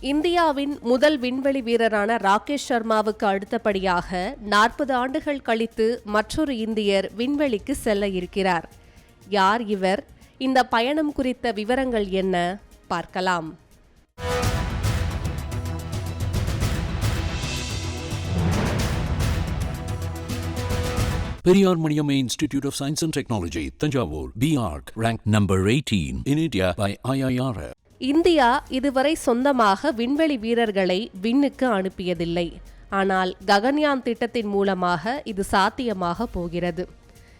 இந்தியாவின் முதல் விண்வெளி வீரரான ராகேஷ் சர்மாவுக்கு அடுத்தபடியாக நாற்பது ஆண்டுகள் கழித்து மற்றொரு இந்தியர் விண்வெளிக்கு செல்ல இருக்கிறார். யார் இவர்? இந்த பயணம் குறித்த விவரங்கள் என்ன? பார்க்கலாம். Periyar Maniamma Institute of Science and Technology, Tanjavur, BARC, ranked number 18 in India by IIRF. India இதுவரை சொந்தமாக விண்வெளி வீரர்களை விண்ணுக்கு அனுப்பியதில்லை. ஆனால் ககன்யான் திட்டத்தின் மூலமாக இது சாத்தியமாக போகிறது.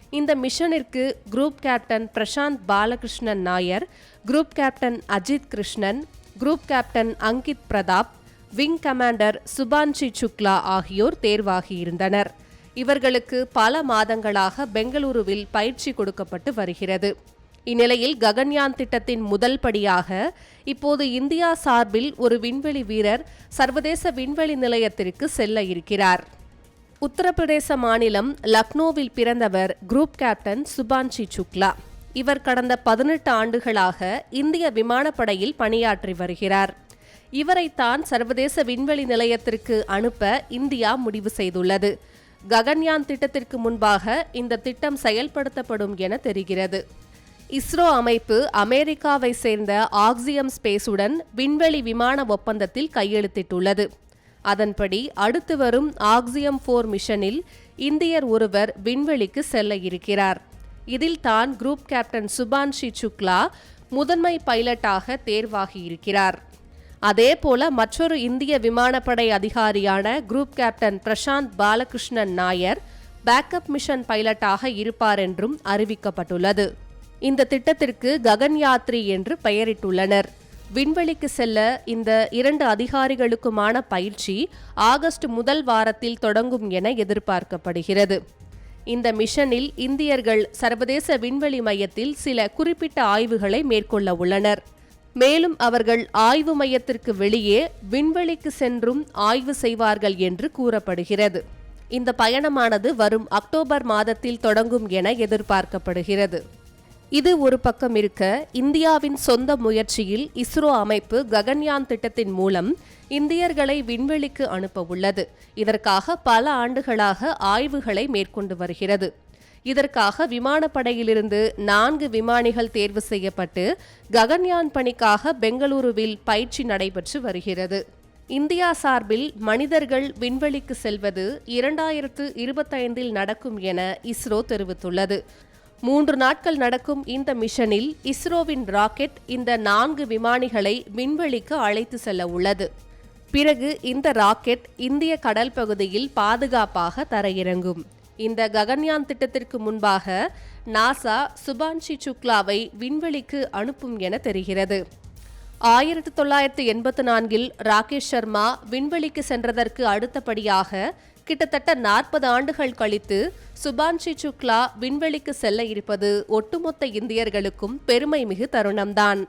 இந்த மிஷனிற்கு group captain Prasanth Balakrishnan Nair group captain Ajit Krishnan group captain Angad Pratap wing commander Shubhanshu Shukla ஆகியோர் தேர்வாகியிருந்தனர். இவர்களுக்கு பல மாதங்களாக பெங்களூருவில் பயிற்சி கொடுக்கப்பட்டு வருகிறது. இந்நிலையில் ககன்யான் திட்டத்தின் முதல் படியாக இப்போது இந்தியா சார்பில் ஒரு விண்வெளி வீரர் சர்வதேச விண்வெளி நிலையத்திற்கு செல்ல இருக்கிறார். உத்தரப்பிரதேச மாநிலம் லக்னோவில் பிறந்தவர் குரூப் கேப்டன் சுபான்ஷி சுக்லா. இவர் கடந்த பதினெட்டு ஆண்டுகளாக இந்திய விமானப்படையில் பணியாற்றி வருகிறார். இவரைத்தான் சர்வதேச விண்வெளி நிலையத்திற்கு அனுப்ப இந்தியா முடிவு செய்துள்ளது. ககன்யான் திட்டத்திற்கு முன்பாக இந்த திட்டம் செயல்படுத்தப்படும் என தெரிகிறது. இஸ்ரோ அமைப்பு அமெரிக்காவை சேர்ந்த ஆக்சியம் ஸ்பேஸுடன் விண்வெளி விமான ஒப்பந்தத்தில் கையெழுத்திட்டுள்ளது. அதன்படி அடுத்து வரும் ஆக்சியம் போர் மிஷனில் இந்தியர் ஒருவர் விண்வெளிக்கு செல்ல இருக்கிறார். இதில் தான் குரூப் கேப்டன் சுபான்ஷி சுக்லா முதன்மை பைலட்டாக தேர்வாகியிருக்கிறார். அதேபோல மற்றொரு இந்திய விமானப்படை அதிகாரியான group captain Prasanth Balakrishnan Nair backup mission பைலட்டாக இருப்பார் என்றும் அறிவிக்கப்பட்டுள்ளது. இந்த திட்டத்திற்கு ககன்யாத்ரி என்று பெயரிட்டுள்ளனர். விண்வெளிக்கு செல்ல இந்த இரண்டு அதிகாரிகளுக்குமான பயிற்சி ஆகஸ்ட் முதல் வாரத்தில் தொடங்கும் என எதிர்பார்க்கப்படுகிறது. இந்த மிஷனில் இந்தியர்கள் சர்வதேச விண்வெளி மையத்தில் சில குறிப்பிட்ட ஆய்வுகளை மேற்கொள்ள உள்ளனர். மேலும் அவர்கள் ஆய்வு மையத்திற்கு வெளியே விண்வெளிக்கு சென்றும் ஆய்வு செய்வார்கள் என்று கூறப்படுகிறது. இந்த பயணமானது வரும் அக்டோபர் மாதத்தில் தொடங்கும் என எதிர்பார்க்கப்படுகிறது. இது ஒரு பக்கம் இருக்க இந்தியாவின் சொந்த முயற்சியில் இஸ்ரோ அமைப்பு ககன்யான் திட்டத்தின் மூலம் இந்தியர்களை விண்வெளிக்கு அனுப்ப உள்ளது. இதற்காக பல ஆண்டுகளாக ஆய்வுகளை மேற்கொண்டு வருகிறது. இதற்காக விமானப்படையிலிருந்து நான்கு விமானிகள் தேர்வு செய்யப்பட்டு ககன்யான் பணிக்காக பெங்களூருவில் பயிற்சி நடைபெற்று வருகிறது. இந்தியா சார்பில் மனிதர்கள் விண்வெளிக்கு செல்வது இரண்டாயிரத்து இருபத்தைந்தில் நடக்கும் என இஸ்ரோ தெரிவித்துள்ளது. மூன்று நாட்கள் நடக்கும் இந்த மிஷனில் இஸ்ரோவின் ராக்கெட் இந்த நான்கு விமானிகளை விண்வெளிக்கு அழைத்து செல்ல உள்ளது. பிறகு இந்த ராக்கெட் இந்திய கடல் பகுதியில் பாதுகாப்பாக தரையிறங்கும். இந்த ககன்யான் திட்டத்திற்கு முன்பாக நாசா சுபான்ஷி சுக்லாவை விண்வெளிக்கு அனுப்பும் என தெரிகிறது. ஆயிரத்தி தொள்ளாயிரத்தி எண்பத்தி நான்கில் ராகேஷ் சர்மா விண்வெளிக்கு சென்றதற்கு அடுத்தபடியாக கிட்டத்தட்ட நாற்பது ஆண்டுகள் கழித்து சுபான்ஷி சுக்லா விண்வெளிக்கு செல்ல இருப்பது ஒட்டுமொத்த இந்தியர்களுக்கும் பெருமை மிகு தருணம்தான்.